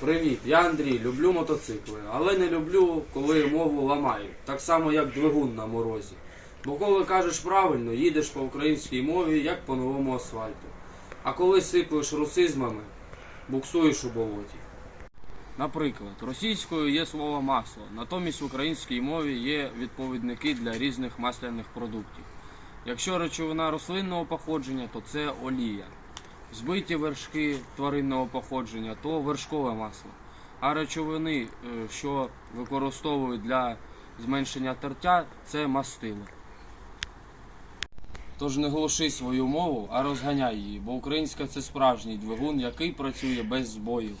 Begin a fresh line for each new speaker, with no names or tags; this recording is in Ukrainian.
Привіт, я Андрій, люблю мотоцикли, але не люблю, коли мову ламають, так само як двигун на морозі. Бо коли кажеш правильно, їдеш по українській мові, як по новому асфальту. А коли сиплеш русизмами, буксуєш у болоті. Наприклад, російською є слово масло, натомість в українській мові є відповідники для різних масляних продуктів. Якщо речовина рослинного походження, то це олія. Збиті вершки тваринного походження, то вершкове масло. А речовини, е, що використовують для зменшення тертя, це мастило. Тож не глуши свою мову, а розганяй її, бо українська це справжній двигун, який працює без збоїв.